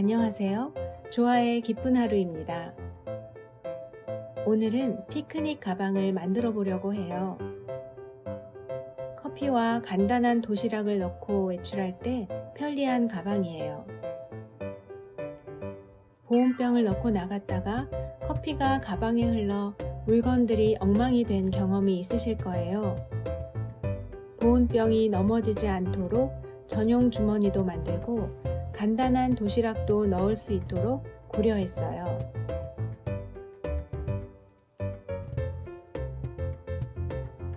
안녕하세요. 좋아의 기쁜 하루입니다. 오늘은 피크닉 가방을 만들어 보려고 해요. 커피와 간단한 도시락을 넣고 외출할 때 편리한 가방이에요. 보온병을 넣고 나갔다가 커피가 가방에 흘러 물건들이 엉망이 된 경험이 있으실 거예요. 보온병이 넘어지지 않도록 전용 주머니도 만들고 간단한 도시락도 넣을 수 있도록 고려했어요.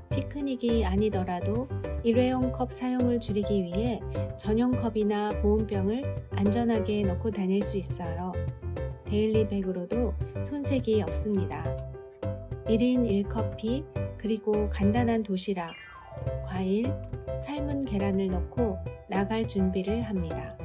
피크닉이 아니더라도 일회용 컵 사용을 줄이기 위해 전용 컵이나 보온병을 안전하게 넣고 다닐 수 있어요. 데일리백으로도 손색이 없습니다. 1인 1커피, 그리고 간단한 도시락, 과일, 삶은 계란을 넣고 나갈 준비를 합니다.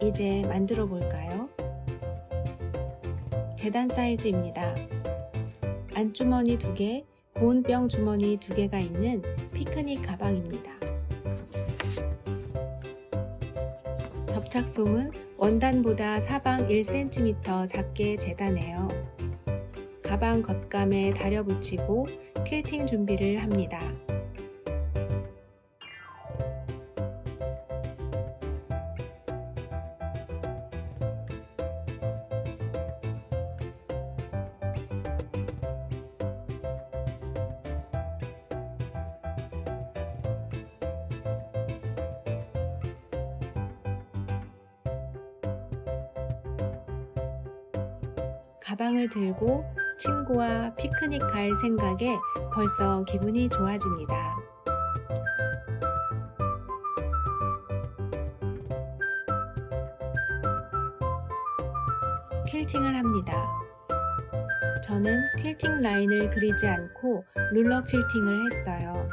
이제 만들어 볼까요? 재단 사이즈입니다. 안주머니 2개, 보온병 주머니 2개가 있는 피크닉 가방입니다. 접착솜은 원단보다 사방 1cm 작게 재단해요. 가방 겉감에 다려 붙이고 퀼팅 준비를 합니다. 가방을 들고 친구와 피크닉 갈 생각에 벌써 기분이 좋아집니다. 퀼팅을 합니다. 저는 퀼팅 라인을 그리지 않고 룰러 퀼팅을 했어요.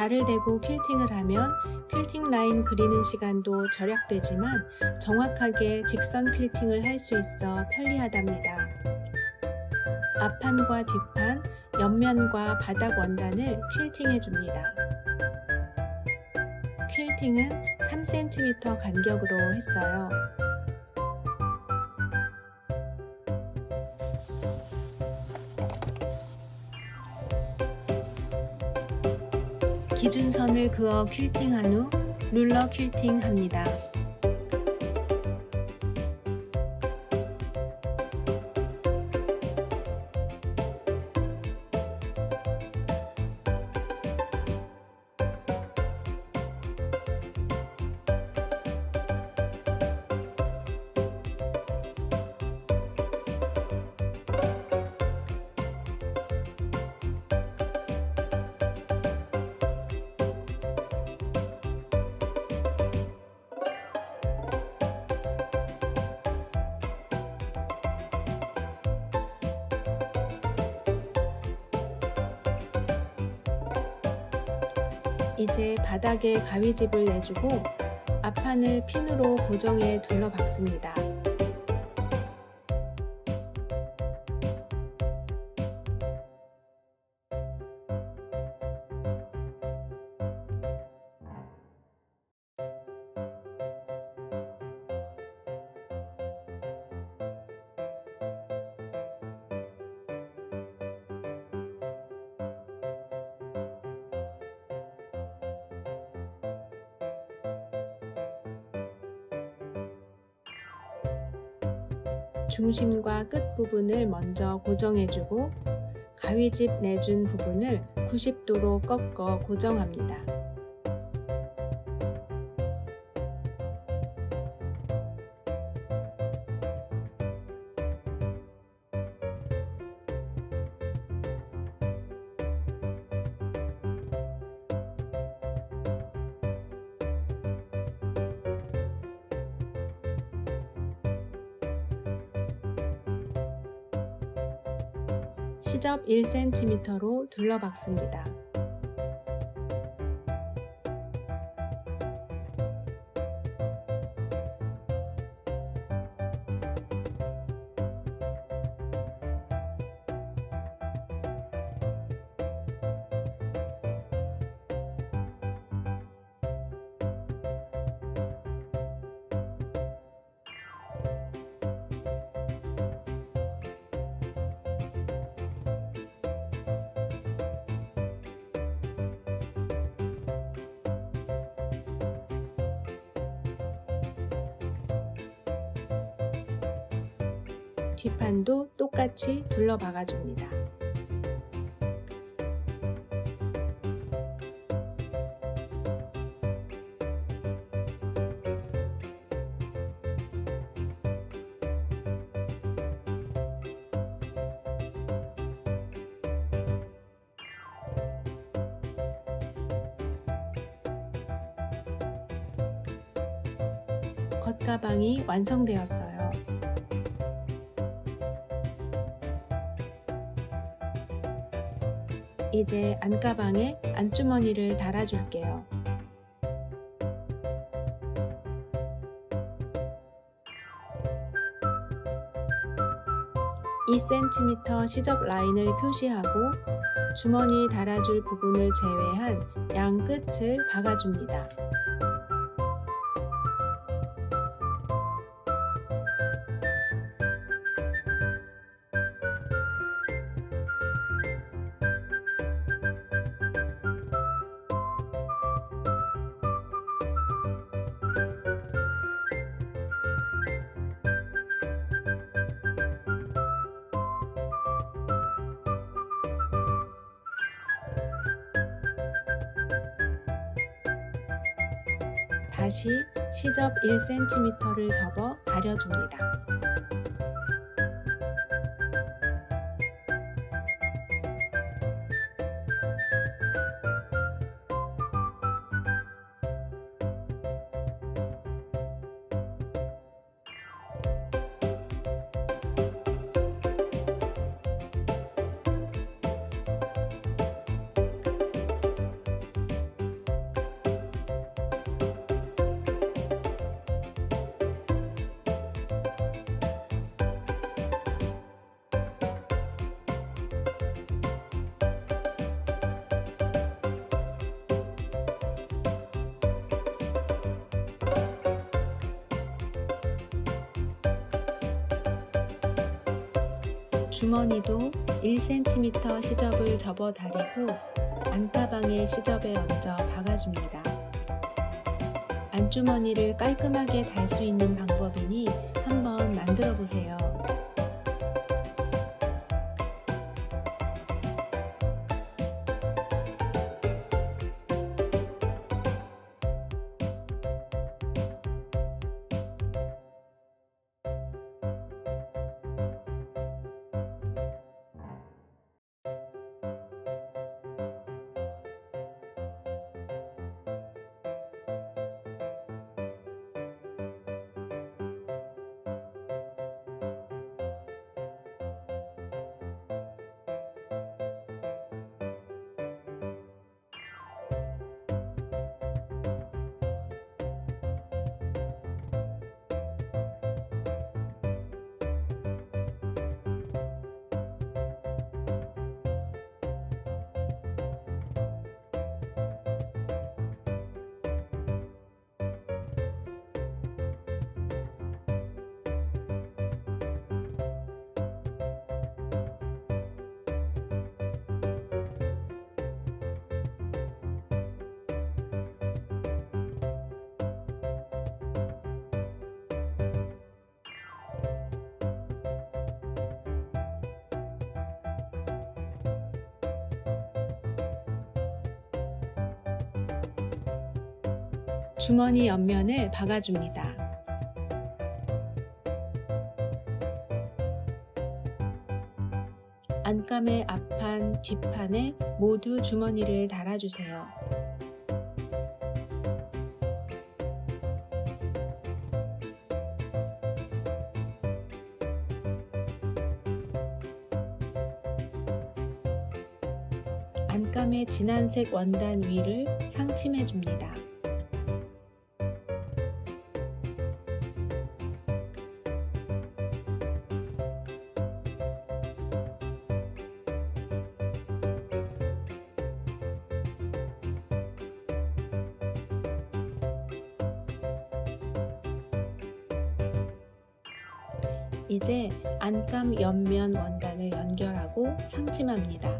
자를 대고 퀼팅을 하면 퀼팅 라인 그리는 시간도 절약되지만 정확하게 직선 퀼팅을 할 수 있어 편리하답니다. 앞판과 뒷판, 옆면과 바닥 원단을 퀼팅해 줍니다. 퀼팅은 3cm 간격으로 했어요. 기준선을 그어 퀼팅한 후 룰러 퀼팅 합니다. 이제 바닥에 가위집을 내주고 앞판을 핀으로 고정해 둘러 박습니다. 중심과 끝 부분을 먼저 고정해주고 가위집 내준 부분을 90도로 꺾어 고정합니다. 1cm로 둘러박습니다. 뒷판도 똑같이 둘러박아줍니다. 겉가방이 완성되었어요. 이제 안가방에 안주머니를 달아줄게요. (2cm) 시접 라인을 표시하고 주머니 달아줄 부분을 제외한 양 끝을 박아줍니다. 시접 1cm를 접어 다려줍니다. 주머니도 1cm 시접을 접어 다리고 안가방에 시접에 얹어 박아줍니다. 안주머니를 깔끔하게 달 수 있는 방법이니 한번 만들어 보세요. 주머니 옆면을 박아줍니다. 안감의 앞판, 뒷판에 모두 주머니를 달아주세요. 안감의 진한색 원단 위를 상침해 줍니다. 안감 옆면 원단을 연결하고 상침합니다.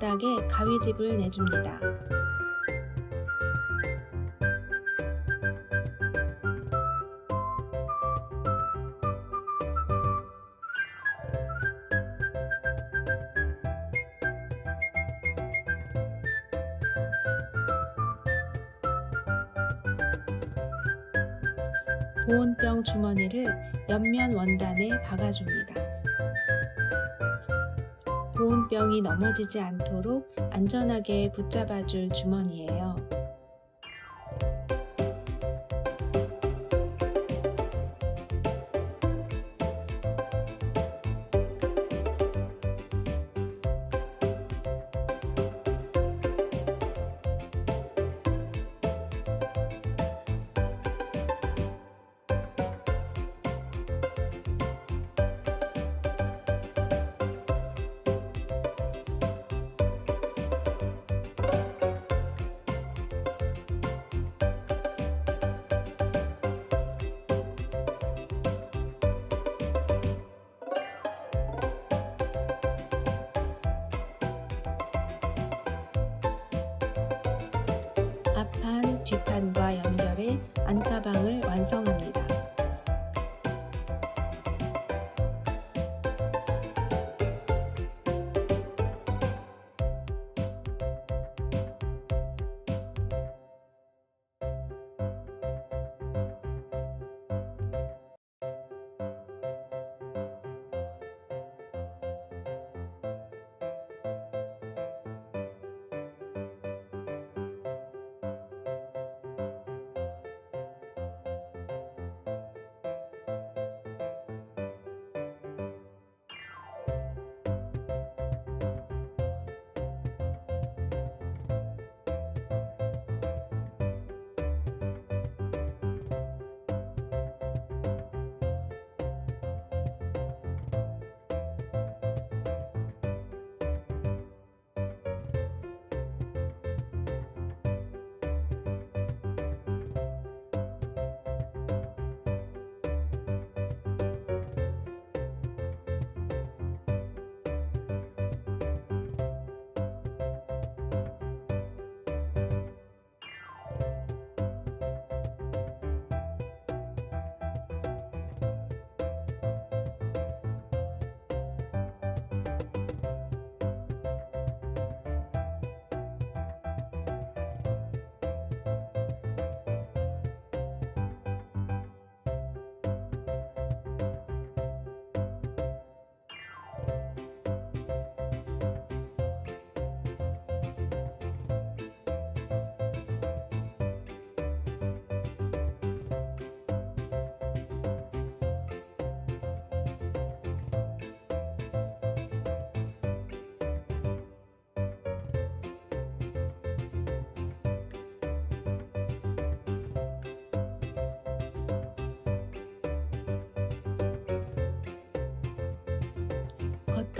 바닥에 가위집을 내줍니다. 보온병 주머니를 옆면 원단에 박아줍니다. 보온병이 넘어지지 않도록 안전하게 붙잡아줄 주머니예요. 뒷판과 연결해 안가방을 완성합니다.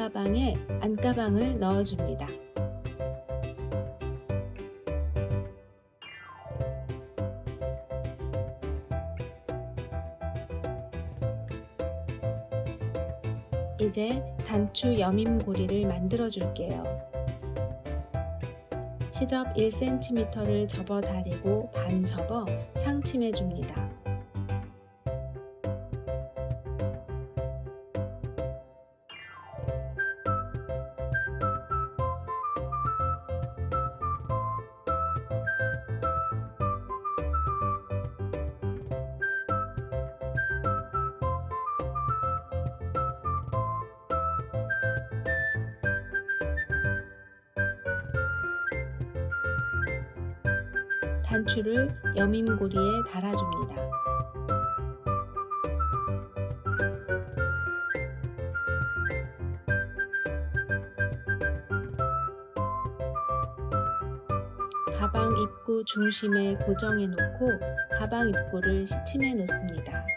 겉가방에 안가방을 넣어줍니다. 이제 단추 여밈고리를 만들어 줄게요. 시접 1cm를 접어 다리고 반 접어 상침해 줍니다. 단추를 여밈고리에 달아줍니다. 가방 입구 중심에 고정해 놓고 가방 입구를 시침해 놓습니다.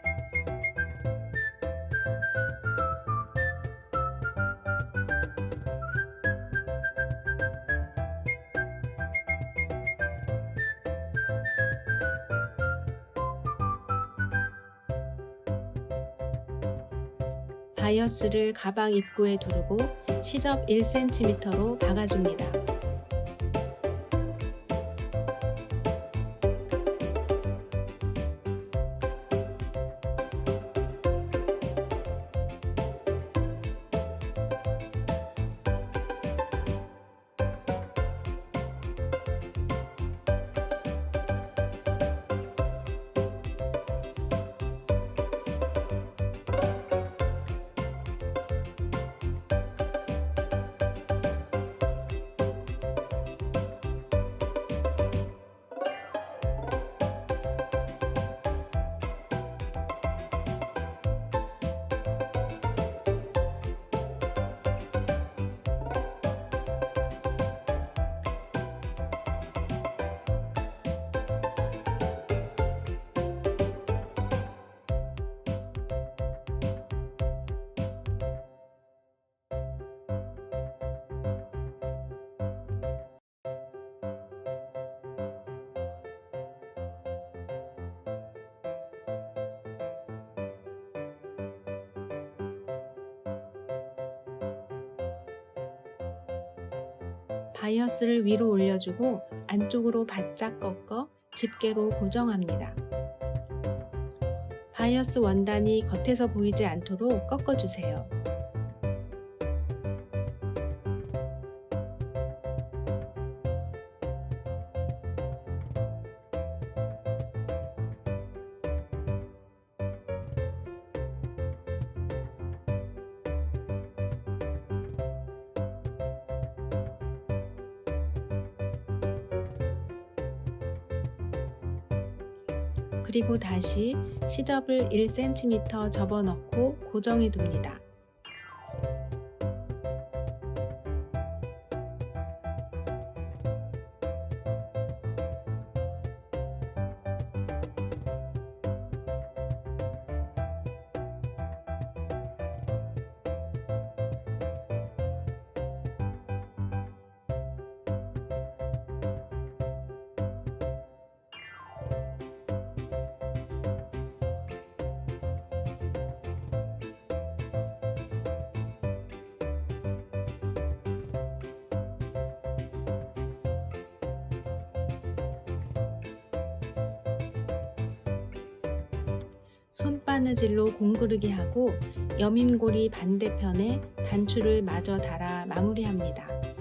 바이어스를 가방 입구에 두르고 시접 1cm로 박아줍니다. 바이어스를 위로 올려주고 안쪽으로 바짝 꺾어 집게로 고정합니다. 바이어스 원단이 겉에서 보이지 않도록 꺾어주세요. 다시 시접을 1cm 접어넣고 고정해 둡니다. 손바느질로 공구르기 하고 여밈고리 반대편에 단추를 마저 달아 마무리합니다.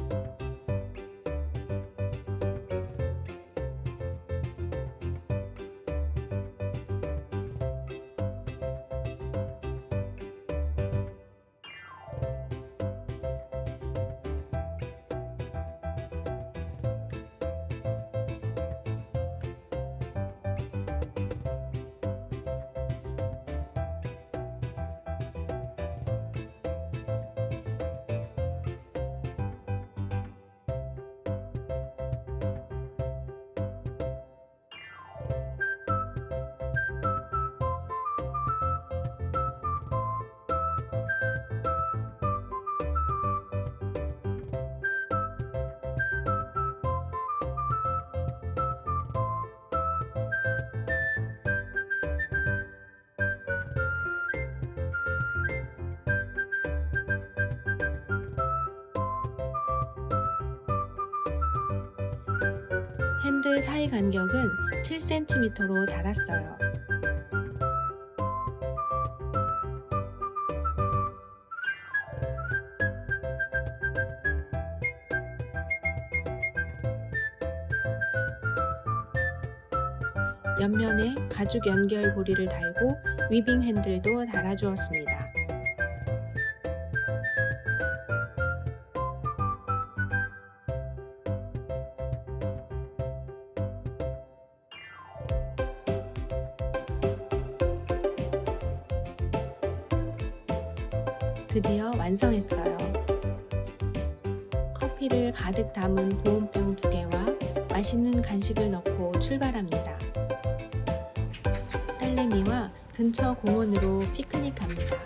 핸들 사이 간격은 7cm로 달았어요. 옆면에 가죽 연결 고리를 달고 위빙 핸들도 달아주었습니다. 완성했어요. 커피를 가득 담은 보온병 두 개와 맛있는 간식을 넣고 출발합니다. 딸내미와 근처 공원으로 피크닉 갑니다.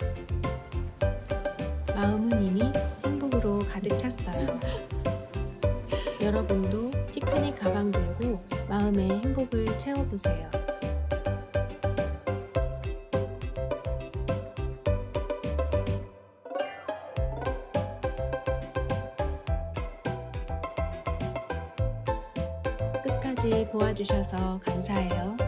마음은 이미 행복으로 가득 찼어요. 여러분도 피크닉 가방 들고 마음의 행복을 채워보세요. 주셔서 감사해요.